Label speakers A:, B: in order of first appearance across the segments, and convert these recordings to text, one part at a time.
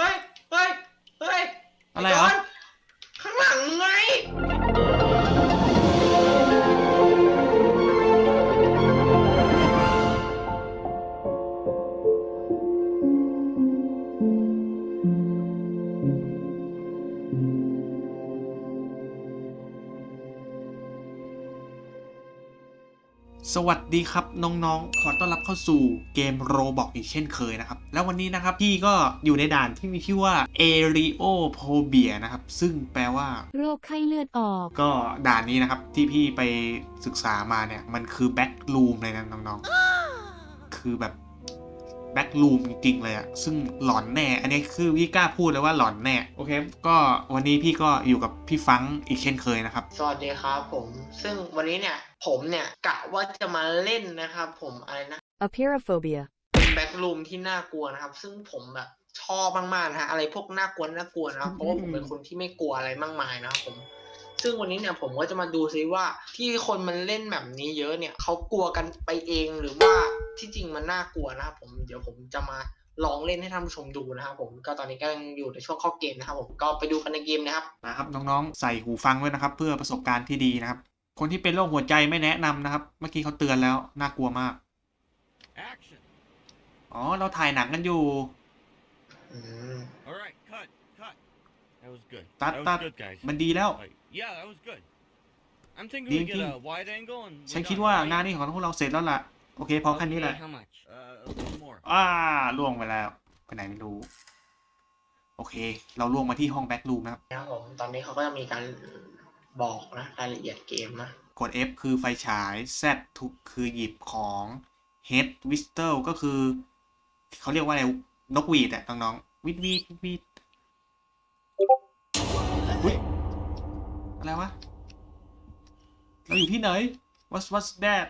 A: เฮ้ย เฮ้ย เฮ้ย
B: อะไรเหรอ
A: จน
B: สวัสดีครับ น้องๆ ขอต้อนรับเข้าสู่เกมโรบอกอีกเช่นเคยนะครับ แล้ววันนี้นะครับ พี่ก็อยู่ในด่านที่มีชื่อว่า a r e o p o b i a นะครับ ซึ่งแปลว่า
C: โรคไข้เลือดออก
B: ก็ด่านนี้นะครับ ที่พี่ไปศึกษามาเนี่ย มันคือแบ็กลูมเลยนะน้องๆ คือแบบ แบ็กลูมจริงๆเลยอะซึ่งหลอนแน่ อันนี้คือพี่กล้าพูดเลยว่าหลอนแน่ โอเค ก็วันนี้พี่ก็อยู่กับพี่ฟังอีกเช่นเคยนะครับ
A: สวัสดีครับผม ซึ่งวันนี้เนี่ย ผมเนี่ย กะว่าจะมาเล่นนะครับผมอะไรนะ
C: Apeirophobia
A: เป็นแบ็กรูมที่น่ากลัวนะครับ ซึ่งผมแบบชอบมากๆนะฮะอะไรพวกน่ากลัวน่ากลัวนะครับเพราะว่าผมเป็นคนที่ไม่กลัวอะไรมากมายนะครับผม ซึ่งวันนี้เนี่ยผมก็จะมาดูซิว่าที่คนมันเล่นแบบนี้เยอะเนี่ยเขากลัวกันไปเองหรือว่าที่จริงมันน่ากลัวนะครับผมเดี๋ยวผมจะมาลองเล่นให้ท่านผู้ชมดูนะครับผมก็ตอนนี้ก็ยังอยู่ในช่วงเข้าเกมนะครับผมก็ไปดูกันในเกมนะครับ
B: นะครับน้องๆ ใส่หูฟังไว้นะครับ เพื่อประสบการณ์ที่ดีนะครับ คนที่เป็นโรคหัวใจไม่แนะนำนะครับ เมื่อกี้เขาเตือนแล้วน่ากลัวมาก
D: Action.
B: อ๋อเราถ่ายหนังกันอยู่
A: อืม
D: That was good.
B: That-
D: that was
B: that-
D: good, guys.
B: มันดีแล้ว
D: Like, yeah, that was good. I'm thinking
B: Ding,
D: we get
B: ding.
D: a wide angle and. we're
B: ฉันคิด
D: done,
B: ว่า
D: right?
B: งานนี้ของพวกเราเสร็จแล้วล่ะ โอเคพอแค่นี้แหละ
D: Okay, How much? Uh, a little more.
B: อ่าล่วงไปแล้ว ไปไหนไม่รู้ โอเค เราล่วงมาที่ห้องแบ็กรูมนะครับ
A: นะครับผมตอนนี้เขาก็จะมีการบอกนะรายละเอียดเกมนะ
B: กด F คือไฟฉาย Z ทุกคือหยิบของ Head Whistle ก็คือ เขาเรียกว่าอะไร นกหวีดอะน้องๆวิดวีดวิด อะไรวะ เราอยู่ที่ไหน What's What's that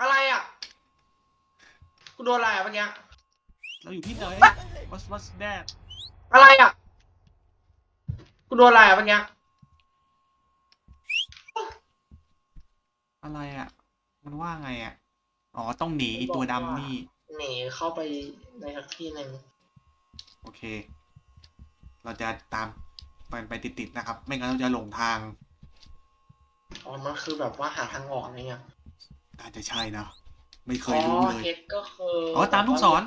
A: อะไรอะกูโดนอะไรอะเมื่อกี้
B: เราอยู่ที่ไหน What's What's that
A: อะไรอะกูโดนอะไรอะเมื่อกี้
B: อะไรอะมันว่าไงอะอ๋อ ต้องหนีไอ้ตัวดำนี่
A: หนีเข้าไปในสักที่หนึ่ง
B: โอเค เราจะตาม มันไปติดๆนะครับ ไม่งั้นเราจะหลงทาง
A: อ๋อมันคือแบบว่าหาทางออกอะไรเงี้ย
B: อาจจะใช่นะไม่เค
A: อ๋
B: ยรู้
A: อ
B: เลย
A: เฮดก็คือ
B: อ๋อตามลูกศร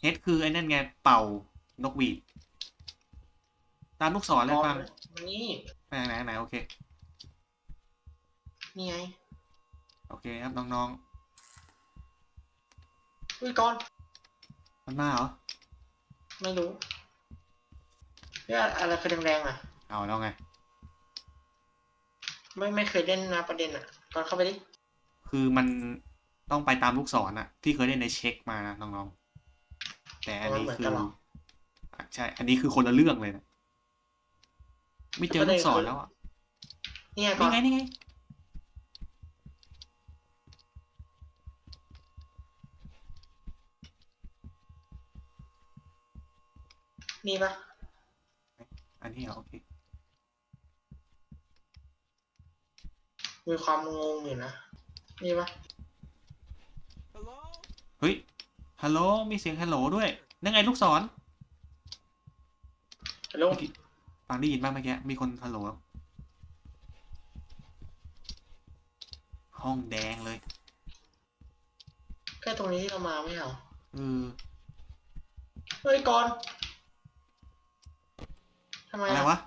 B: เฮดคือไอ้นั่นไงเป่านกหวีด ตามลูกศรเลย
A: อ๋อ
B: ฟัง
A: นี่
B: ไปทางไหนทางไหนโอเค
A: นี่ไง
B: โอเคครับน้อง
A: อุ้ยก่อน
B: ๆมันมาเหรอ
A: ไม่รู้ เฮ้ยอะไรคือแดงๆอะ
B: เอาแล้วไง
A: ไม่ไม่เคยเล่นนะประเด็นอะก่อนเข้าไปดิ
B: คือมันต้องไปตามลูกศรอะที่เคยเล่นในเช็คมานะน้องๆ แต่อันนี้คืออะใช่ อันนี้คือคนละเรื่องเลยนะ ไม่เจอลูกศรแล้วอะ
A: นี่ไงก่อ
B: นี่
A: น
B: ไงนี่ไง
A: นี่ปะ
B: อันนี้เหรอโอเค
A: มีความงงอยู่นะนี่ปะ
D: Hello?
B: เฮ้ยฮัลโหลมีเสียงฮัลโหลด้วยนั่นไงลูกศร
A: ฮัลโหล
B: เมื่อกี้ฟังได้ยินบ้างเมื่อกี้มีคนฮัลโหลห้องแดงเลย
A: แค่ตรงนี้ที่เรามาไม่เหรอ
B: เออ
A: เฮ้ยก่อน ทำไม
B: อะไรวะ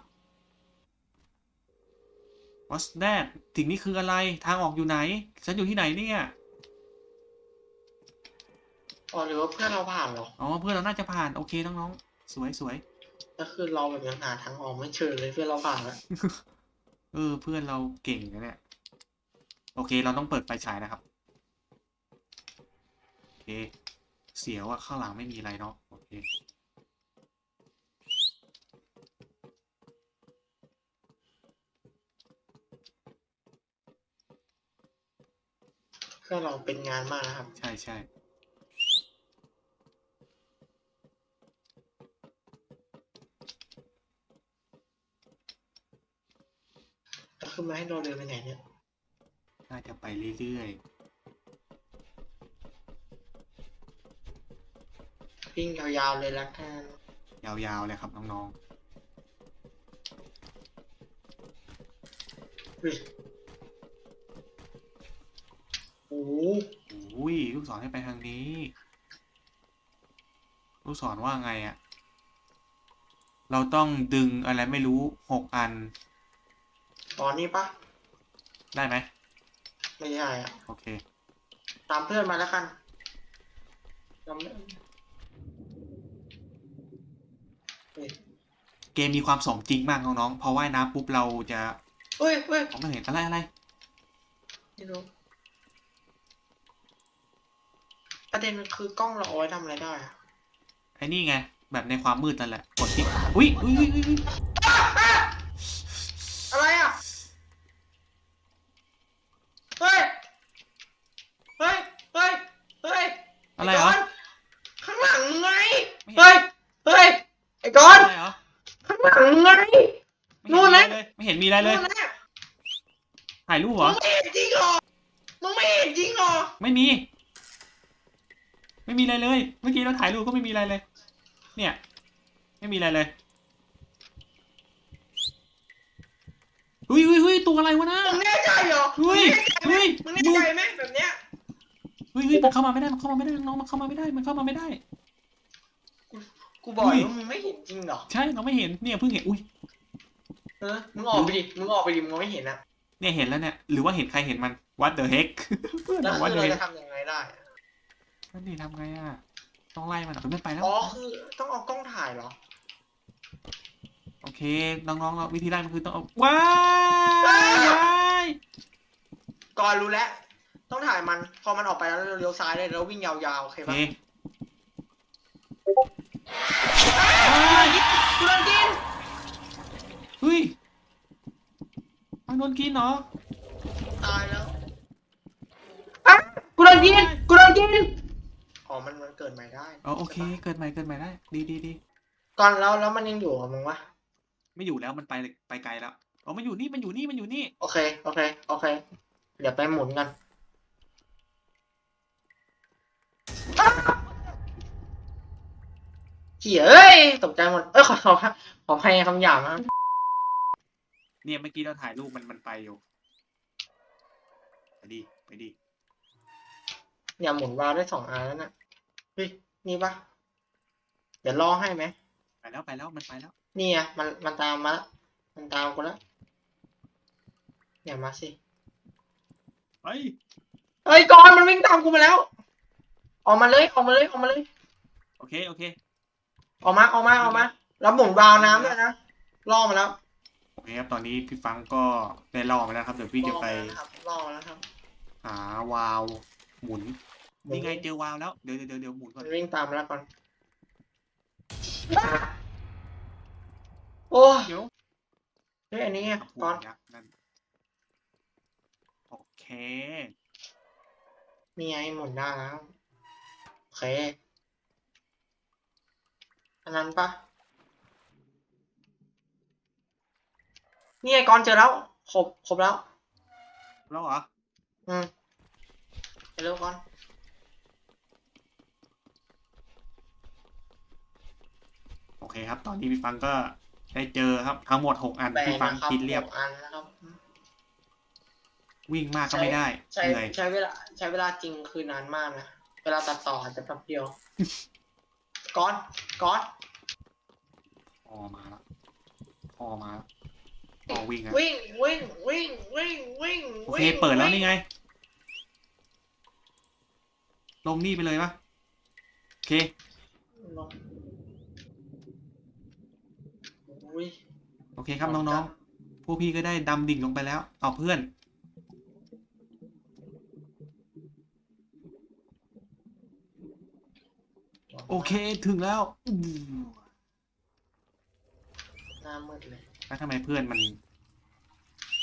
B: What's that สิ่งนี้คืออะไร ทางออกอยู่ไหน ฉันอยู่ที่ไหนเนี่ย
A: อ๋อหรือว่าเพื่อนเราผ่านเหรอ
B: อ๋อ เพื่อนเราน่าจะผ่าน โอเคน้องๆ สวยสวย
A: แล้วคือเราแบบยังหาทางออกไม่เจอเลยเพื่อนเราผ่านแล้ว
B: เออ เพื่อนเราเก่งนะเนี่ย โอเค เราต้องเปิดไฟฉายนะครับ โอเค เสียวอะข้างหลังไม่มีอะไรเนาะ โอเค
A: พื่อนเราเป็นงานมากนะครับ
B: ใช่ใช่
A: แล้วคือมาให้เราเดินไปไหนเนี่ย
B: น่าจะไปเรื่อย
A: วิ่งยาวๆเลยละกัน
B: ยาวๆเลยครับน้อง
A: อุ้ยโอ้โห
B: ๆอุ้ยลู กศรให้ไปทางนี้ ลูกศรว่าไงอะ่ะ เราต้องดึงอะไรไม่รู้หกอัน
A: ตอนนี้ปะ
B: ได้ไหม
A: ไม่ใช่อะ
B: โอเค
A: ตามเพื่อนมาแล้วกันจำไม่เฮ้ย
B: เกมมีความสมจริงมากน้องๆพอว่ายน้ำปุ๊บเราจะ
A: เฮ้ยเฮ้ย
B: ผมไม่เห็นอะไรอะไร
A: ไม่รู้ ประเด็นคือกล้องเราเอาไว้ทำอะไรได้อะ
B: ไอ้นี่ไง แบบในความมืดนั่นแหละกดที่อุ้ยอุ้ยอุ้ยอุ้ยอุ๊ย
A: อะไรอะ เฮ้ย เฮ้ย เฮ้ย เฮ้ย
B: อะไรเหรอ
A: กนข้างหลังไง
B: ไม่เห็น
A: เฮ้ย เฮ้ย ไอ้กอน
B: อะไรเหรอ
A: ข้างหลังไง
B: ไม่
A: นู่
B: เห็น
A: นนะ
B: มีอะไรเลย ไม่เห็นมีอะไรเลย
A: นู่นนะ
B: ถ่ายรูปเหร
A: มึ
B: อ
A: งไม่เห็นจริงเหรอ มึงไม่เห็นจริงเหรอ
B: ไม่มี ไม่มีอะไรเลย เมื่อกี้เราถ่ายรูปก็ไม่มีอะไรเลย เนี่ย ไม่มีอะไรเลยอุ้ยอุ้ยอุ้ยตัวอะไรวะนะ
A: มึงแน่ใจเหรอ
B: เฮ้ยเฮ้ย
A: มึงแน่ใจไหมแบบเนี้ย
B: เฮ้ยเฮ้ยมันเข้ามาไม่ได้ มันเข้ามาไม่ได้ น้องมันเข้ามาไม่ได้ มันเข้ามาไม่ได้
A: กูบอก
B: อุ้ย
A: ว่ามึงไม่เห็นจริงเหรอ
B: ใช่เราไม่เห็น เนี่ยเพิ่งเห็น อุ้ย
A: เออ มึงออกไปดิ มึงออกไปดิ มึงไม่เห็นอะ
B: เนี่ยเห็นแล้วเนี่ย หรือว่าเห็นใครเห็นมัน what the heck เพื่อน
A: แล้ว
B: บอก
A: คื
B: what
A: อ
B: the
A: เรา
B: heck
A: จะทำยังไงได้อะ
B: นั่นนี่ทำไงอะ ต้องไล่มันอะมันไปแล้ว
A: อ๋อคือต้องเอากล้องถ่ายเหรอ
B: โอเค น้องๆเราวิธีไล่มันคือต้องเอาว้ายว้าย
A: ก่อนรู้แล้ว ต้องถ่ายมัน พอมันออกไปแล้วเราเลี้ยวซ้ายเลยแล้ววิ่งยาวๆ โอเค
B: โอ
A: ปะ
B: เค
A: อ้าวกูโดนกิน
B: เฮ้ยมันโดนกินเหรอ
A: ตายแล้ว อะกูโดนกิน กูโดนกินอ๋อ มันมันเกิดใหม่ได้
B: อ๋อโอเคเกิดใหม่เกิดใหม่ได้ ดีดีดี
A: ก่อนแล้วแล้วมันยังอยู่กับมึงวะ
B: ไม่อยู่แล้วมันไปไปไกลแล้วอ๋อมันอยู่นี่มันอยู่นี่มันอยู่นี่
A: โอเค โอเค โอเค เดี๋ยวไปหมุนกันอ้าวเหี้ยเอ้ยตกใจหมด เอ้ยขอขอขอให้คำหยาบนะ
B: เนี่ยเมื่อกี้เราถ่ายรูปมันมันไปอยู่ไปดีไปดี
A: เนี่ยหมุนวาล์วได้สองอันแล้วน่ะ เฮ้ยนี่ปะเดี๋ยวรอให้ไหม
B: ไปแล้วไปแล้วมันไปแล้ว
A: นี่ไงมันมันตามมาละมันตามกูแล้วเนี่ยมาสิ
B: ไป
A: เฮ้ยก่อนมันวิ่งตามกูมาแล้ว ออกมาเลยออกมาเลยออกมาเลย
B: โอเคโอเค
A: ออกมาออกมาออกมาแล้วหมุนวาล์วน้ำด้วยนะล่อมาแล้ว
B: โอเคครับตอนนี้พี่ฟังก็ได้ล่อมาแล้วครับเดี๋ยวพี่จะไป
A: ล่อมาแล้วนะครับล่อมาแล้วครับ
B: หาวาล์วหมุน นี่ไงเจอวาล์วแล้ว เดี๋ยวเดี๋ยวเดี๋ยวหมุนก่อน
A: มันวิ่งตามมาแล้วก่อน โอ้ย
B: เดี๋ยว
A: เฮ้ยอันนี้ไง
B: อะพูด
A: ก่อน
B: ยักษ์นั่นโอเค
A: นี่ไงหมุนได้แล้วโอเคอันนั้นปะนี่ไงก่อนเจอแล้วครบครบแล้ว
B: แล้วเหรอ
A: อืมไปเร็วก่อน
B: โอเคครับ ตอนนี้พี่ฟังก็ได้เจอครับ ทั้งหมดหกอัน
A: แบ่ง
B: พี่ฟัง
A: นะครับ
B: คิดเรียบ
A: หกอันนะครับ
B: วิ่งมากก็ไม่ได้
A: ใช้
B: เหนื่อย
A: ใช้เวลาใช้เวลาจริงคือนานมากนะเวลาตัดต่ออาจจะแป๊บเดียวก้อนก้อน
B: พอมาแล้วพอมาแล้วพอวิ่งอะ
A: วิ่งวิ่งวิ่งวิ่งวิ่ง
B: โอเค
A: วิ่ง
B: เปิดแล้ว
A: ง
B: นี่ไง ลงนี่ไปเลยปะโอเค
A: ลง อุ้ย
B: โอเคครับน้องๆพวกพี่ก็ได้ดำดิ่งลงไปแล้ว เอาเพื่อน โอเคถึงแล้วอู้
A: หน้ามืดเลย
B: แล้วทำไมเพื่อนมัน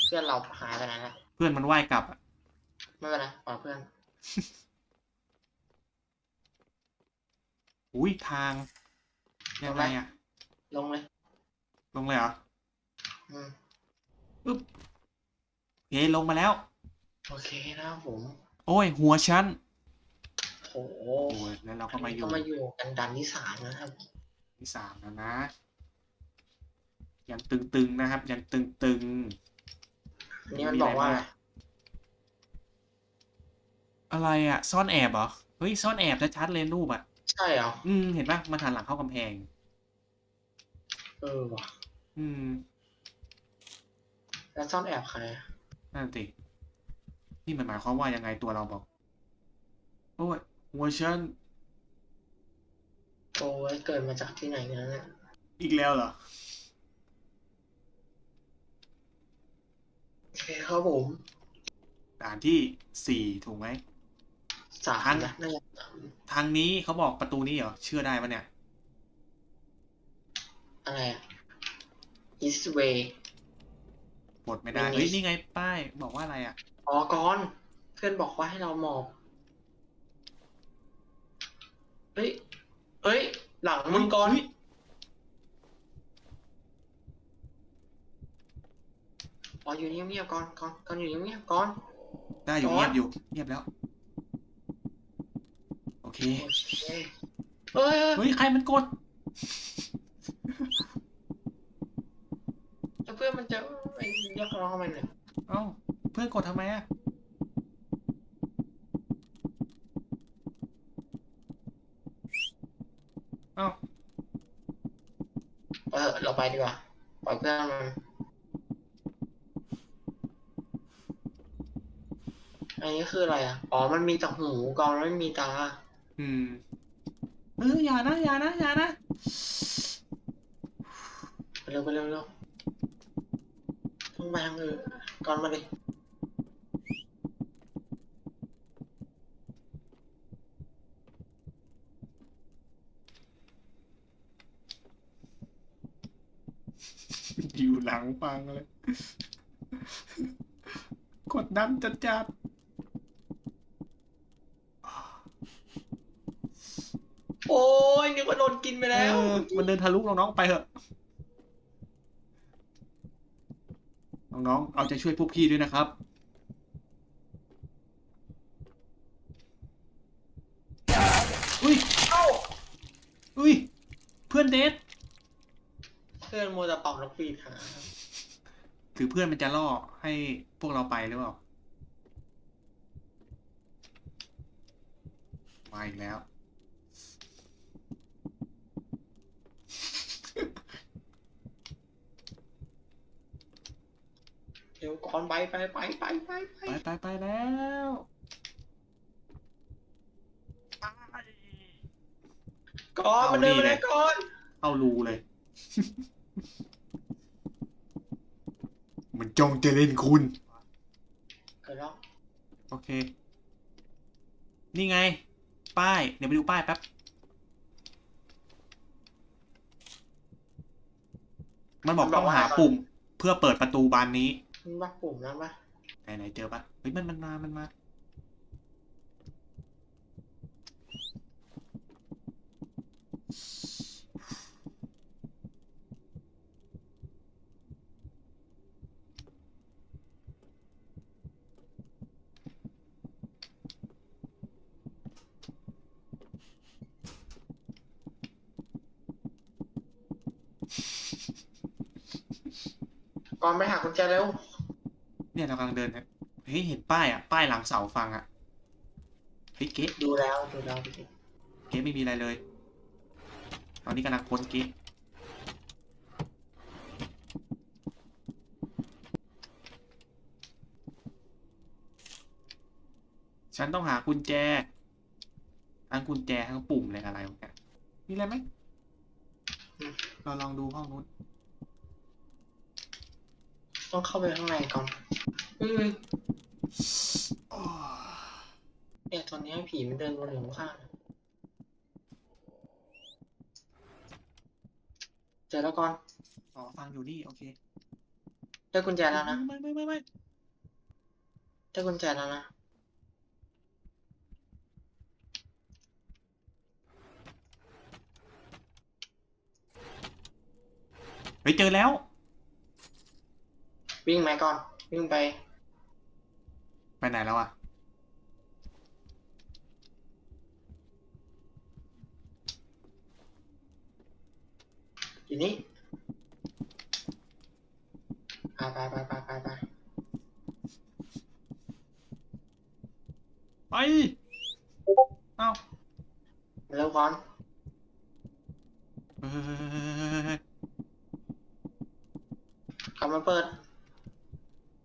A: เพื่อนเราหายไปไหนแล้ว
B: เพื่อนมันว่ายกลับอะ
A: ไม่เป็นไรปล่อยเพื่อน
B: อุ้ยทางยังไงอะ
A: ลงเลย
B: ลงเลยเหรอ
A: อืม
B: โอเคลงมาแล้ว
A: โอเคนะครับผม
B: โอ้ย หัวฉัน
A: ผโอ้โห
B: โอ้ยแล้วเราก็มาอยู่
A: ก็มาอยู่กันดันที่สามนะครับ
B: ที่สามแล้วนะ ยังตึงๆนะครับ ยังตึง
A: อันนี้มันบอกว่าอะไร
B: ๆอะไรอะซ่อนแอบเหรอ เฮ้ย ซ่อนแอบชัดๆเลยรูปอะ
A: ใช่เหรอ
B: อืม เห็นปะมันหันหลังเข้ากำแพง
A: เออว่ะ
B: อืม
A: แล้วซ่อนแอบใครอะ
B: นั่นสินี่มันหมายความว่ายังไงตัวเราบอก โอ้ยหัวฉัน
A: โอ้ยเกิดมาจากที่ไหนกันเนี่ย
B: อีกแล้วเหรอ
A: โอเคครับผม
B: ด่านที่สี่ถูกไหม
A: สามนะน่าจะสาม
B: ทางนี้เขาบอกประตูนี้เหรอ เชื่อได้ปะเนี่ย
A: อะไรอะ east way
B: ปลดไม่ได้
A: ไม่มี
B: เฮ้ย นี่ไงป้าย บอกว่าอะไรอะ
A: อ๋อกอนเพื่อนบอกว่าให้เราหมอบเฮ้ยเฮ้ย หลังมึงกอน
B: เฮ้ย
A: อ๋ออยู่เงียบๆก่อนก่อนก่อนอยู่เงียบๆก่อน
B: ได้อยู่
A: จอด
B: เงียบอยู่ เงียบแล้ว โอเค
A: โอเคเอ้ยเอ้ย
B: เฮ้ย ใครมันกด
A: แล้วเพื่อนมันจะไอ้ เรียกร้องทำไมเนี่ย
B: เอ้าเพื่อนกดทำไมอะเอ้า
A: เออเราไปดีกว่าปล่อยเพื่อนมันอันนี้คืออะไรอะอ๋อมันมีแต่หูกอนไม่มีตา
B: อืมเอออย่านะอย่านะอย่านะ
A: ไปเร็วไปเร็วเร็ว ต้องไปทางอื่นก่อนมาดิ
B: อยู่หลังฟังเลยกดดันจัดจัด
A: โอ้ยนึกว่าโดนกินไป
B: ๆ
A: แล้ว
B: เออมันเดินทะลุน้องๆไปเถอะ น้องๆเอาใจช่วยพวกพี่ด้วยนะครับ อุ้ย
A: เอ้า
B: อุ้ย เพื่อนเดท
A: เพื่อนโมวแต่เป่านกหวีดหา
B: ถือเพื่อนมันจะล่อให้พวกเราไปหรือเปล่ามาอีกแล้ว
A: เดี๋ยวก่อนไปไปไปไปไปไป
B: ไปไปไปแล้ว
A: ก่อนมันเดินไปไหนก่อน
B: เอารูเลย มันจ้องจะเล่นคุณ
A: เกิดแล้ว
B: โอเค นี่ไง ป้าย เดี๋ยวไปดูป้ายแป๊บ มันบอกต้องหาปุ่มเพื่อเปิดประตูบานนี้
A: มั นบักปุ่มนั้นปะ
B: ไหนไหนเจอปะเฮ้ยมันมันมามันมา
A: ก่อนไปหากุญแจเร็ว
B: เนี่ยเรากำลังเดินเนี่ยเฮ้ยเห็นป้ายอะ ป้ายหลังเสาฟังอะเฮ้ยเก๊ะ
A: ดูแล้วดูแล้วดูแล้ว
B: เก๊ะไม่มีอะไรเลย ตอนนี้กำลังค้นเก๊ะฉันต้องหากุญแจ ทั้งกุญแจทั้งปุ่มเลยอะไรวะเนี่ยมีอะไรไหม เราลองดูห้องนู้น
A: ต้องเข้าไปข้างในก่อนอืม
B: อ๋อ
A: เนี่ยตอนนี้ผีมันเดินวนอยู่ข้างๆเจอแล้วก่อน
B: อ๋อฟังอยู่นี่โอเค
A: ได้กุญแจแล้วนะ
B: ไม่ไม่ไม่ไม่
A: ได้กุญแจแล้วนะ
B: เฮ้ยเจอแล้ว
A: วิ่งมาก่อน วิ่งไป
B: ไปไหนแล้วอะ
A: ที่นี่ไปไปไปไปไปไป
B: ไปเอ้า
A: เร็วก่อน
B: เฮ้ย
A: กลับมาเปิด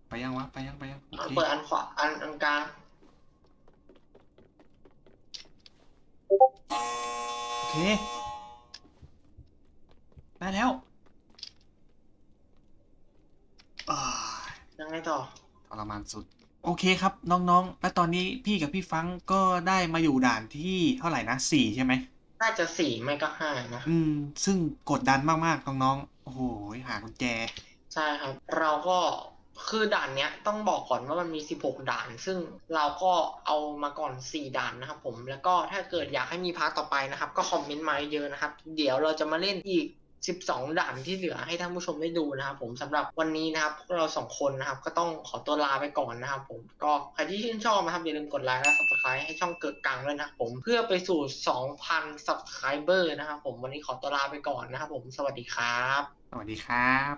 B: ไปยังวะ ไปยัง ไปยังโอเค
A: เปิดอันขวาอันอันกลาง
B: โอเค ได้แล้วอ่า
A: ยังไงต่อ
B: ทรมานสุด โอเคครับ น้องๆ และตอนนี้พี่กับพี่ฟังก็ได้มาอยู่ด่านที่เท่าไหร่นะสี่ใช่ไหม
A: น่าจะสี่ไม่ก็ห้านะ
B: อืม ซึ่งกดดันมากๆ น้องๆ โอ้โห หากุญแจ
A: ใช่ครับ เราก็ คือด่านเนี้ยต้องบอกก่อนว่ามันมี 16 ด่าน ซึ่งเราก็เอามาก่อน 4 ด่านนะครับผม แล้วก็ถ้าเกิดอยากให้มีพาร์ทต่อไปนะครับ ก็คอมเมนต์มาเยอะนะครับ เดี๋ยวเราจะมาเล่นอีก 12 ด่านที่เหลือให้ท่านผู้ชมได้ดูนะครับผมสำหรับวันนี้นะครับพวกเราสองคนนะครับ ก็ต้องขอตัวลาไปก่อนนะครับผม ก็ใครที่ชื่นชอบนะครับอย่าลืมกดไลค์และ subscribe ให้ช่องเกิดกลางด้วยนะครับผม เพื่อไปสู่ 2,000 subscriber นะครับผม วันนี้ขอตัวลาไปก่อนนะครับผม สวัสดีครับ
B: สวัสดีครับ